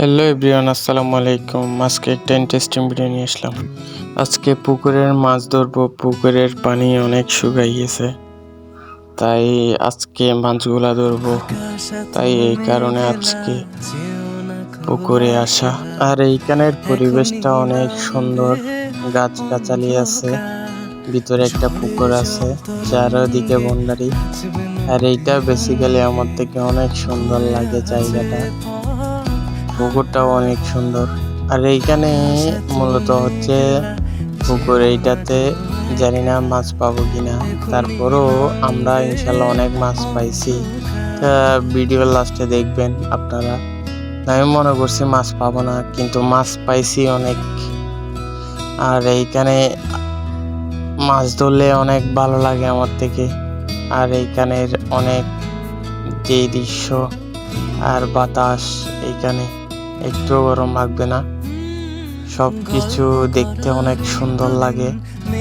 Hello everyone আসসালামু আলাইকুম। আজকে একটা ইন্টারেস্টিং ভিডিও নিয়ে আসলাম। আজকে পুকুরের মাছ ধরবো। পুকুরের পানি অনেক শুকাই গেছে। তাই আজকে মাছগুলা ধরবো। তাই এই কারণে আজকে পুকুরে আসা। আর এইখানের পরিবেশটা অনেক সুন্দর। গাছ গাছালি আছে। ভিতরে একটা পুকুর আছে, চারদিকে বন্ডারি আর এইটা বেসিক্যালি আমার থেকে অনেক সুন্দর লাগে জায়গাটা। পুকুরটাও অনেক সুন্দর। আর এইখানে মূলত হচ্ছে পুকুর এইটাতে জানি না মাছ পাবো কিনা। তারপরও আমরা ইনশাল্লাহ অনেক মাছ পাইছি। ভিডিও লাস্টে দেখবেন আপনারা। আমি মনে করছি মাছ পাবো না, কিন্তু মাছ পাইছি অনেক। আর এইখানে মাছ ধরলে অনেক ভালো লাগে আমার থেকে। আর এইখানের অনেক যে দৃশ্য আর বাতাস এইখানে। একটু গরম লাগবে না। সব কিছু দেখতে অনেক সুন্দর লাগে।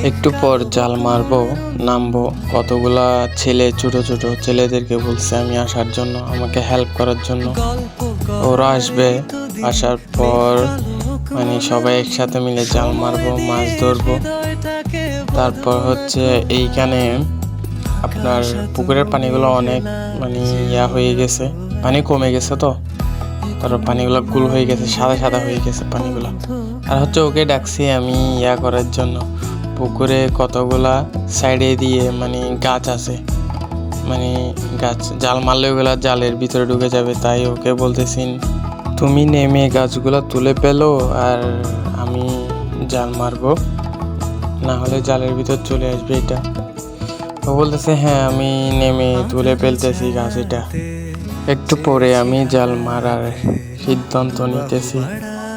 একটু পর জাল মারবো, নামবো। কতগুলা ছেলে, ছোট ছোট ছেলেদেরকে বলছে আমি আসার জন্য, আমাকে হেল্প করার জন্য। ওরা আসবে, আসার পর মানে সবাই একসাথে মিলে জাল মারবো, মাছ ধরবো। তারপর হচ্ছে এইখানে আপনার পুকুরের পানিগুলো অনেক মানে ইয়া হয়ে গেছে। পানি কমে গেছে তো? তারপর পানিগুলো গুল হয়ে গেছে, সাদা সাদা হয়ে গেছে পানিগুলো। আর হচ্ছে ওকে ডাকছি আমি ইয়া করার জন্য। পুকুরে কতগুলা সাইডে দিয়ে মানে গাছ আছে। মানে গাছ, জাল মারলে ওগুলা জালের ভিতরে ঢুকে যাবে, তাই ওকে বলতেছি, তুমি নেমে গাছগুলো তুলে পেল আর আমি জাল মারবো। না হলে জালের ভিতর চলে আসবে এটা। ও বলতেছে হ্যাঁ আমি নেমে তুলে ফেলতেছি গাছ এটা। একটু পরে আমি জাল মারার সিদ্ধান্ত নিতেছি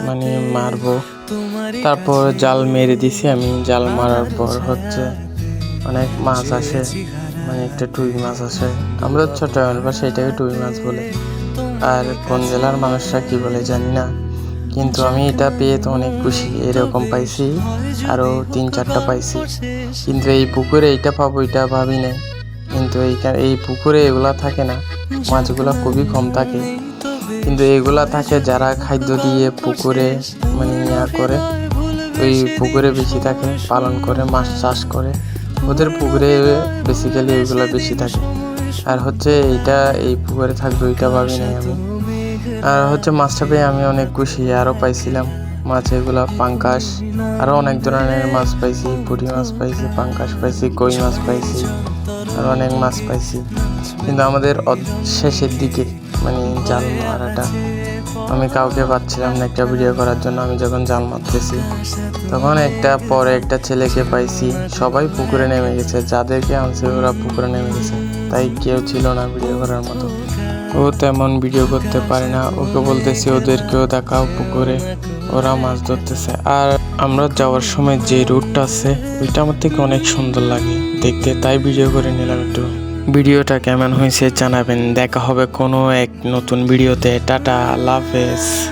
মানে মারবো। তারপর জাল মেরে দিছি, আমি জাল মারার পর হচ্ছে অনেক মাছ আসে মানে একটা টুই মাছ আসে। আমরা ছোট বা সেটাকে টুই মাছ বলে। আর কোন জেলার মানুষরা কি বলে জানি না, কিন্তু আমি এটা পেয়ে তো অনেক খুশি, এরকম পাইছি আরও তিন চারটা পাইছি। কিন্তু এই পুকুরে এইটা পাবো এটা ভাবি নাই কিন্তু এইখানে এই পুকুরে এগুলা থাকে না। মাছগুলা খুবই কম থাকে। কিন্তু এগুলা থাকে যারা খাদ্য দিয়ে পুকুরে মানে ইয়া করে, ওই পুকুরে বেশি থাকে, পালন করে, মাছ চাষ করে। ওদের পুকুরে বেসিক্যালি এগুলো বেশি থাকে। আর হচ্ছে এইটা, এই পুকুরে থাকবে ওইটা ভাবি নাই আমি। আর হচ্ছে মাছটা পেয়ে আমি অনেক খুশি, আরও পাইছিলাম মাছ এগুলা, পাঙ্কাশ। আরও অনেক ধরনের মাছ পাইছি, পুঁটি মাছ পাইছি, পাঙ্কাশ পাইছি, কই মাছ পাইছি। আর অনেক মাছ পাইছি। কিন্তু আমাদের শেষের দিকে মানে জাল মারাটা, আমি কাউকে পাচ্ছিলাম না একটা ভিডিও করার জন্য। আমি যখন জাল মারতেছি, তখন একটা পরে একটা ছেলেকে পাইছি। সবাই পুকুরে নেমে গেছে। যাদেরকে আনছে ওরা পুকুরে নেমে গেছে। তাই কেউ ছিল না ভিডিও করার মতো। ও তেমন ভিডিও করতে পারে না। ওকে বলতেছি, ওদেরকেও দেখাও পুকুরে। ওরা মাছ ধরতেছে। আর আমরা যাওয়ার সময় যে রুটটা আছে, ওইটা আমার থেকে অনেক সুন্দর লাগে। দেখতে তাই ভিডিও করে নিলাম একটু। ভিডিওটা কেমন হয়েছে জানাবেন। দেখা হবে কোনো এক নতুন ভিডিওতে। টাটা, আল্লাহ হাফেজ।